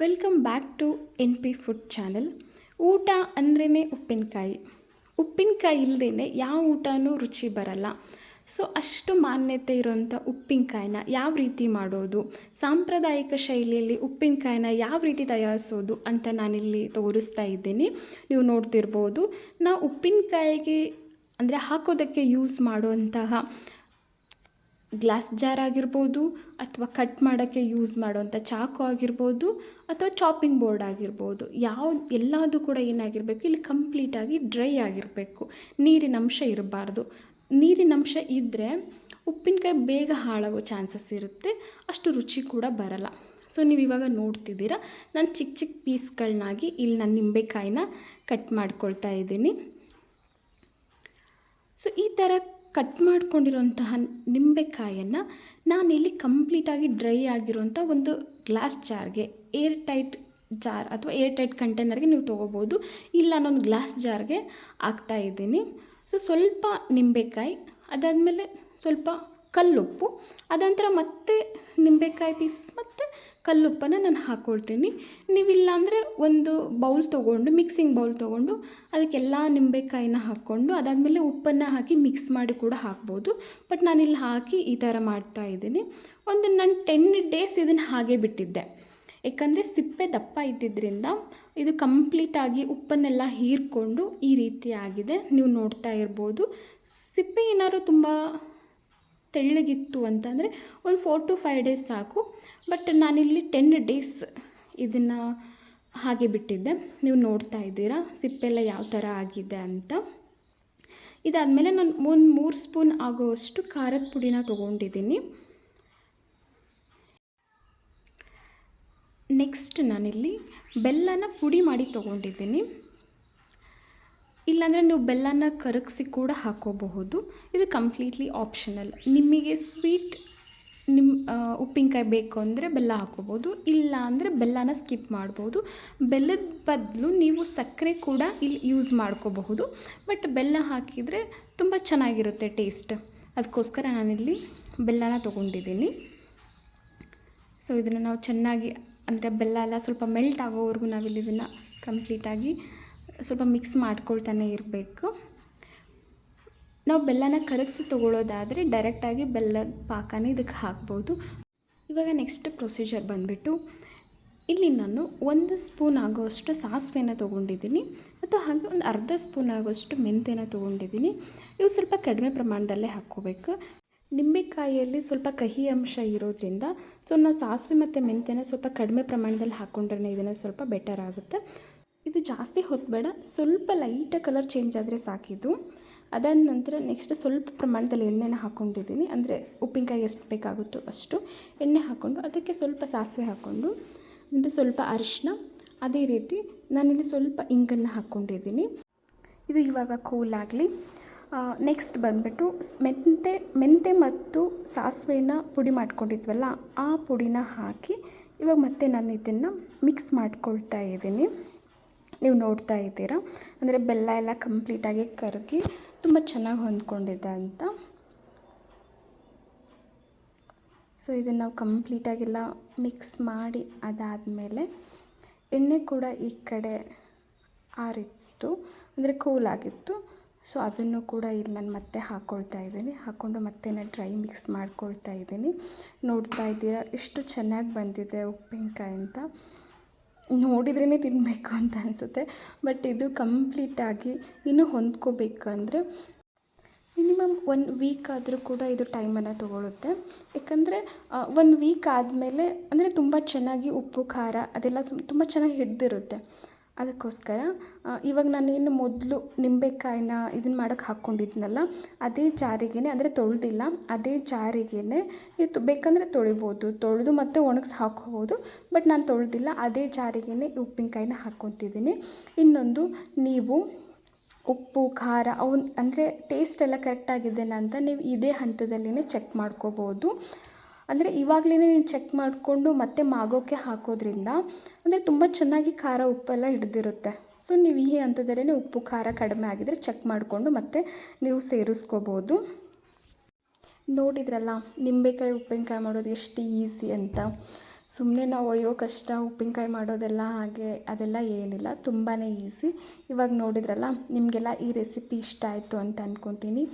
Welcome back to N P food channel. ಊಟ ಅಂದ್ರೇ ಉಪ್ಪಿನಕಾಯಿ. ಉಪ್ಪಿನಕಾಯಿ ಇಲ್ಲದೇ ಯಾವ ಊಟನೂ ರುಚಿ ಬರಲ್ಲ. ಸೊ, ಅಷ್ಟು ಮಾನ್ಯತೆ ಇರೋಂಥ ಉಪ್ಪಿನಕಾಯಿನ ಯಾವ ರೀತಿ ಮಾಡೋದು? ಸಾಂಪ್ರದಾಯಿಕ ಶೈಲಿಯಲ್ಲಿ ಉಪ್ಪಿನಕಾಯಿನ ಯಾವ ರೀತಿ ತಯಾರಿಸೋದು ಅಂತ ನಾನಿಲ್ಲಿ ತೋರಿಸ್ತಾ ಇದ್ದೀನಿ. ನೀವು ನೋಡ್ತಿರ್ಬೋದು, ನಾವು ಉಪ್ಪಿನಕಾಯಿಗೆ ಅಂದರೆ ಹಾಕೋದಕ್ಕೆ ಯೂಸ್ ಮಾಡುವಂತಹ ಗ್ಲಾಸ್ ಜಾರ್ ಆಗಿರ್ಬೋದು ಅಥವಾ ಕಟ್ ಮಾಡೋಕ್ಕೆ ಯೂಸ್ ಮಾಡುವಂಥ ಚಾಕು ಆಗಿರ್ಬೋದು ಅಥವಾ ಚಾಪಿಂಗ್ ಬೋರ್ಡ್ ಆಗಿರ್ಬೋದು. ಯಾವ, ಎಲ್ಲದು ಕೂಡ ಏನಾಗಿರಬೇಕು, ಇಲ್ಲಿ ಕಂಪ್ಲೀಟಾಗಿ ಡ್ರೈ ಆಗಿರಬೇಕು. ನೀರಿನ ಅಂಶ ಇರಬಾರ್ದು. ನೀರಿನ ಅಂಶ ಇದ್ದರೆ ಉಪ್ಪಿನಕಾಯಿ ಬೇಗ ಹಾಳಾಗೋ ಚಾನ್ಸಸ್ ಇರುತ್ತೆ. ಅಷ್ಟು ರುಚಿ ಕೂಡ ಬರಲ್ಲ. ಸೊ, ನೀವು ಇವಾಗ ನೋಡ್ತಿದ್ದೀರಾ, ನಾನು ಚಿಕ್ಕ ಚಿಕ್ಕ ಪೀಸ್ಗಳನ್ನಾಗಿ ಇಲ್ಲಿ ನಾನು ನಿಂಬೆಕಾಯಿನ ಕಟ್ ಮಾಡ್ಕೊಳ್ತಾ ಇದ್ದೀನಿ. ಸೊ, ಈ ಥರ ಕಟ್ ಮಾಡ್ಕೊಂಡಿರೋಂತಹ ನಿಂಬೆಕಾಯನ್ನು ನಾನಿಲ್ಲಿ ಕಂಪ್ಲೀಟಾಗಿ ಡ್ರೈ ಆಗಿರುವಂಥ ಒಂದು ಗ್ಲಾಸ್ ಜಾರ್ಗೆ ಏರ್ ಟೈಟ್ ಜಾರ್ ಅಥವಾ ಏರ್ ಟೈಟ್ ಕಂಟೈನರ್ಗೆ ನೀವು ತೊಗೋಬೋದು. ಇಲ್ಲ ನಾನು ಗ್ಲಾಸ್ ಜಾರ್ಗೆ ಹಾಕ್ತಾ ಇದ್ದೀನಿ. ಸೊ ಸ್ವಲ್ಪ ನಿಂಬೆಕಾಯಿ, ಅದಾದಮೇಲೆ ಸ್ವಲ್ಪ ಕಲ್ಲುಪ್ಪು, ಅದಂತರ ಮತ್ತೆ ನಿಂಬೆಕಾಯಿ ಪೀಸಸ್ ಮತ್ತು ಕಲ್ಲುಪ್ಪನ್ನು ನಾನು ಹಾಕ್ಕೊಳ್ತೀನಿ ನೀವಿಲ್ಲ ಅಂದರೆ ಒಂದು ಬೌಲ್ ತೊಗೊಂಡು ಮಿಕ್ಸಿಂಗ್ ಬೌಲ್ ತೊಗೊಂಡು, ಅದಕ್ಕೆಲ್ಲ ನಿಂಬೆಕಾಯಿನ ಹಾಕ್ಕೊಂಡು, ಅದಾದಮೇಲೆ ಉಪ್ಪನ್ನು ಹಾಕಿ ಮಿಕ್ಸ್ ಮಾಡಿ ಕೂಡ ಹಾಕ್ಬೋದು. ಬಟ್ ನಾನಿಲ್ಲಿ ಹಾಕಿ ಈ ಥರ ಮಾಡ್ತಾ ಇದ್ದೀನಿ. ಒಂದು ನಾನು ಟೆನ್ ಡೇಸ್ ಇದನ್ನು ಹಾಗೆ ಬಿಟ್ಟಿದ್ದೆ. ಯಾಕಂದರೆ ಸಿಪ್ಪೆ ದಪ್ಪ ಇದ್ದಿದ್ದರಿಂದ ಇದು ಕಂಪ್ಲೀಟಾಗಿ ಉಪ್ಪನ್ನೆಲ್ಲ ಹೀರ್ಕೊಂಡು ಈ ರೀತಿ ಆಗಿದೆ. ನೀವು ನೋಡ್ತಾ ಇರ್ಬೋದು. ಸಿಪ್ಪೆ ಏನಾದ್ರು ತುಂಬ ತೆಳ್ಳಗಿತ್ತು ಅಂತಂದರೆ ಒಂದು ಫೋರ್ ಟು ಫೈವ್ ಡೇಸ್ ಸಾಕು. ಬಟ್ ನಾನಿಲ್ಲಿ ಟೆನ್ ಡೇಸ್ ಇದನ್ನು ಹಾಗೆ ಬಿಟ್ಟಿದ್ದೆ. ನೀವು ನೋಡ್ತಾ ಇದ್ದೀರಾ ಸಿಪ್ಪೆಲ್ಲ ಯಾವ ಥರ ಆಗಿದೆ ಅಂತ. ಇದಾದಮೇಲೆ ನಾನು ಒಂದು ಮೂರು ಸ್ಪೂನ್ ಆಗೋವಷ್ಟು ಖಾರದ ಪುಡಿನ ತೊಗೊಂಡಿದ್ದೀನಿ. ನೆಕ್ಸ್ಟ್ ನಾನಿಲ್ಲಿ ಬೆಲ್ಲನ ಪುಡಿ ಮಾಡಿ ತೊಗೊಂಡಿದ್ದೀನಿ. ಇಲ್ಲಾಂದರೆ ನೀವು ಬೆಲ್ಲನ ಕರಗಿಸಿ ಕೂಡ ಹಾಕೋಬಹುದು. ಇದು ಕಂಪ್ಲೀಟ್ಲಿ ಆಪ್ಷನಲ್ ನಿಮಗೆ ಸ್ವೀಟ್ ನಿಮ್ಮ ಉಪ್ಪಿನಕಾಯಿ ಬೇಕು ಅಂದರೆ ಬೆಲ್ಲ ಹಾಕೋಬೋದು ಇಲ್ಲ ಅಂದರೆ ಬೆಲ್ಲನ ಸ್ಕಿಪ್ ಮಾಡ್ಬೋದು. ಬೆಲ್ಲದ ಬದಲು ನೀವು ಸಕ್ಕರೆ ಕೂಡ ಇಲ್ಲಿ ಯೂಸ್ ಮಾಡ್ಕೋಬಹುದು. ಬಟ್ ಬೆಲ್ಲ ಹಾಕಿದರೆ ತುಂಬ ಚೆನ್ನಾಗಿರುತ್ತೆ ಟೇಸ್ಟ್ ಅದಕ್ಕೋಸ್ಕರ ನಾನಿಲ್ಲಿ ಬೆಲ್ಲನ ತೊಗೊಂಡಿದ್ದೀನಿ. ಸೊ ಇದನ್ನು ನಾವು ಚೆನ್ನಾಗಿ, ಅಂದರೆ ಬೆಲ್ಲ ಎಲ್ಲ ಸ್ವಲ್ಪ ಮೆಲ್ಟ್ ಆಗೋವರೆಗೂ ನಾವಿಲ್ಲಿ ಇದನ್ನು ಕಂಪ್ಲೀಟಾಗಿ ಸ್ವಲ್ಪ ಮಿಕ್ಸ್ ಮಾಡ್ಕೊಳ್ತಾನೆ ಇರಬೇಕು. ನಾವು ಬೆಲ್ಲನ ಕರಗಿಸಿ ತೊಗೊಳ್ಳೋದಾದರೆ ಡೈರೆಕ್ಟಾಗಿ ಬೆಲ್ಲದ ಪಾಕನ ಇದಕ್ಕೆ ಹಾಕ್ಬೋದು. ಇವಾಗ ನೆಕ್ಸ್ಟ್ ಪ್ರೊಸೀಜರ್ ಬಂದುಬಿಟ್ಟು ಇಲ್ಲಿ ನಾನು ಒಂದು ಸ್ಪೂನ್ ಆಗೋಷ್ಟು ಸಾಸಿವೆನ ತೊಗೊಂಡಿದ್ದೀನಿ ಮತ್ತು ಹಾಗೆ ಒಂದು ಅರ್ಧ ಸ್ಪೂನ್ ಆಗೋಷ್ಟು ಮೆಂತ್ಯನ ತೊಗೊಂಡಿದ್ದೀನಿ. ಇವು ಸ್ವಲ್ಪ ಕಡಿಮೆ ಪ್ರಮಾಣದಲ್ಲೇ ಹಾಕ್ಕೋಬೇಕು. ನಿಂಬೆಕಾಯಿಯಲ್ಲಿ ಸ್ವಲ್ಪ ಕಹಿ ಅಂಶ ಇರೋದ್ರಿಂದ ಸೊ ನಾವು ಸಾಸಿವೆ ಮತ್ತು ಮೆಂತ್ಯನ ಸ್ವಲ್ಪ ಕಡಿಮೆ ಪ್ರಮಾಣದಲ್ಲಿ ಹಾಕ್ಕೊಂಡ್ರೆ ಇದನ್ನು ಸ್ವಲ್ಪ ಬೆಟರ್ ಆಗುತ್ತೆ. ಇದು ಜಾಸ್ತಿ ಹೊತ್ತು ಬೇಡ ಸ್ವಲ್ಪ ಲೈಟಾಗಿ ಕಲರ್ ಚೇಂಜ್ ಆದರೆ ಸಾಕಿದ್ದು. ಅದಾದ ನಂತರ ನೆಕ್ಸ್ಟ್ ಸ್ವಲ್ಪ ಪ್ರಮಾಣದಲ್ಲಿ ಎಣ್ಣೆನ ಹಾಕ್ಕೊಂಡಿದ್ದೀನಿ ಅಂದರೆ ಉಪ್ಪಿನಕಾಯಿ ಎಷ್ಟು ಬೇಕಾಗುತ್ತೋ ಅಷ್ಟು ಎಣ್ಣೆ ಹಾಕ್ಕೊಂಡು ಅದಕ್ಕೆ ಸ್ವಲ್ಪ ಸಾಸಿವೆ ಹಾಕ್ಕೊಂಡು ಅಂದರೆ ಸ್ವಲ್ಪ ಅರಿಶಿನ ಅದೇ ರೀತಿ ನಾನಿಲ್ಲಿ ಸ್ವಲ್ಪ ಇಂಗನ್ನು ಹಾಕ್ಕೊಂಡಿದ್ದೀನಿ ಇದು ಇವಾಗ ಕೂಲ್ ಆಗಲಿ. ನೆಕ್ಸ್ಟ್ ಬಂದುಬಿಟ್ಟು ಮೆಂತೆ ಮೆಂತೆ ಮತ್ತು ಸಾಸಿವೆನ ಪುಡಿ ಮಾಡ್ಕೊಂಡಿದ್ವಲ್ಲ, ಆ ಪುಡಿನ ಹಾಕಿ ಇವಾಗ ಮತ್ತೆ ನಾನು ಇದನ್ನು ಮಿಕ್ಸ್ ಮಾಡ್ಕೊಳ್ತಾ ಇದ್ದೀನಿ. ನೀವು ನೋಡ್ತಾ ಇದ್ದೀರಾ? ಅಂದರೆ ಬೆಲ್ಲ ಎಲ್ಲ ಕಂಪ್ಲೀಟಾಗಿ ಕರಗಿ ತುಂಬ ಚೆನ್ನಾಗಿ ಹೊಂದ್ಕೊಂಡಿದೆ ಅಂತ. ಸೊ ಇದನ್ನು ನಾವು ಕಂಪ್ಲೀಟಾಗೆಲ್ಲ ಮಿಕ್ಸ್ ಮಾಡಿ ಅದಾದಮೇಲೆ ಎಣ್ಣೆ ಕೂಡ ಈ ಕಡೆ ಆರಿತ್ತು. ಅಂದರೆ ಕೂಲ್ ಆಗಿತ್ತು. ಸೊ ಅದನ್ನು ಕೂಡ ಇಲ್ಲಿ ನಾನು ಮತ್ತೆ ಹಾಕ್ಕೊಳ್ತಾ ಇದ್ದೀನಿ. ಹಾಕ್ಕೊಂಡು ಮತ್ತೆ ನಾನು ಡ್ರೈ ಮಿಕ್ಸ್ ಮಾಡ್ಕೊಳ್ತಾ ಇದ್ದೀನಿ. ನೋಡ್ತಾ ಇದ್ದೀರಾ? ಎಷ್ಟು ಚೆನ್ನಾಗಿ ಬಂದಿದೆ ಉಪ್ಪಿನಕಾಯಿ ಅಂತ. ನೋಡಿದ್ರೇ ತಿನ್ನಬೇಕು ಅಂತ ಅನಿಸುತ್ತೆ. ಬಟ್ ಇದು ಕಂಪ್ಲೀಟಾಗಿ ಇನ್ನೂ ಹೊಂದ್ಕೋಬೇಕಂದ್ರೆ ಮಿನಿಮಮ್ ಒನ್ ವೀಕ್ ಆದರೂ ಕೂಡ ಇದು ಟೈಮನ್ನು ತೊಗೊಳುತ್ತೆ. ಯಾಕಂದರೆ ಒಂದು ವೀಕ್ ಆದಮೇಲೆ ಅಂದರೆ ತುಂಬ ಚೆನ್ನಾಗಿ ಉಪ್ಪು, ಖಾರ ಅದೆಲ್ಲ ತುಂಬ ಚೆನ್ನಾಗಿ ಹಿಡಿದಿರುತ್ತೆ. ಅದಕ್ಕೋಸ್ಕರ ಇವಾಗ ನಾನೇನು ಮೊದಲು ನಿಂಬೆಕಾಯಿನ ಇದನ್ನ ಮಾಡೋಕ್ಕೆ ಹಾಕ್ಕೊಂಡಿದ್ನಲ್ಲ ಅದೇ ಜಾರಿಗೆನೆ, ಅಂದರೆ ತೊಳೆದಿಲ್ಲ, ಅದೇ ಜಾರಿಗೆನೇ ಇದು ಬೇಕಂದರೆ ತೊಳಿಬೋದು, ತೊಳೆದು ಮತ್ತು ಒಣಗಿಸಿ ಹಾಕ್ಕೋಬೋದು, ಬಟ್ ನಾನು ತೊಳೆದಿಲ್ಲ, ಅದೇ ಜಾರಿಗೆನೇ ಉಪ್ಪಿನಕಾಯಿನ ಹಾಕ್ಕೊತಿದ್ದೀನಿ. ಇನ್ನೊಂದು, ನೀವು ಉಪ್ಪು, ಖಾರ ಅವನ್ ಅಂದರೆ ಟೇಸ್ಟ್ ಎಲ್ಲ ಕರೆಕ್ಟಾಗಿದ್ದೇನೆ ಅಂತ ನೀವು ಇದೇ ಹಂತದಲ್ಲಿನೇ ಚೆಕ್ ಮಾಡ್ಕೋಬೋದು. ಅಂದರೆ ಇವಾಗಲೇ ನೀವು ಚೆಕ್ ಮಾಡಿಕೊಂಡು ಮತ್ತೆ ಮಾಗೋಕ್ಕೆ ಹಾಕೋದ್ರಿಂದ ಅಂದರೆ ತುಂಬ ಚೆನ್ನಾಗಿ ಖಾರ ಉಪ್ಪೆಲ್ಲ ಹಿಡ್ದಿರುತ್ತೆ. ಸೊ ನೀವು ಈ ಹಂತದಲ್ಲೇ ಉಪ್ಪು, ಖಾರ ಕಡಿಮೆ ಆಗಿದರೆ ಚೆಕ್ ಮಾಡಿಕೊಂಡು ಮತ್ತೆ ನೀವು ಸೇರಿಸ್ಕೋಬೋದು. ನೋಡಿದ್ರಲ್ಲ, ನಿಂಬೆಕಾಯಿ ಉಪ್ಪಿನಕಾಯಿ ಮಾಡೋದು ಎಷ್ಟು ಈಸಿ ಅಂತ. ಸುಮ್ಮನೆ ನಾವು ಅಯ್ಯೋ ಕಷ್ಟ, ಉಪ್ಪಿನಕಾಯಿ ಮಾಡೋದೆಲ್ಲ ಹಾಗೆ, ಅದೆಲ್ಲ ಏನಿಲ್ಲ ತುಂಬಾ ಈಸಿ ಇವಾಗ ನೋಡಿದ್ರಲ್ಲ, ನಿಮಗೆಲ್ಲ ಈ ರೆಸಿಪಿ ಇಷ್ಟ ಆಯಿತು ಅಂತ ಅಂದ್ಕೊತೀನಿ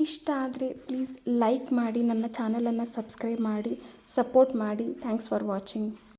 ಇಷ್ಟ ಆದರೆ ಪ್ಲೀಸ್ ಲೈಕ್ ಮಾಡಿ ನನ್ನ ಚಾನಲನ್ನು ಸಬ್ಸ್ಕ್ರೈಬ್ ಮಾಡಿ ಸಪೋರ್ಟ್ ಮಾಡಿ. Thanks for watching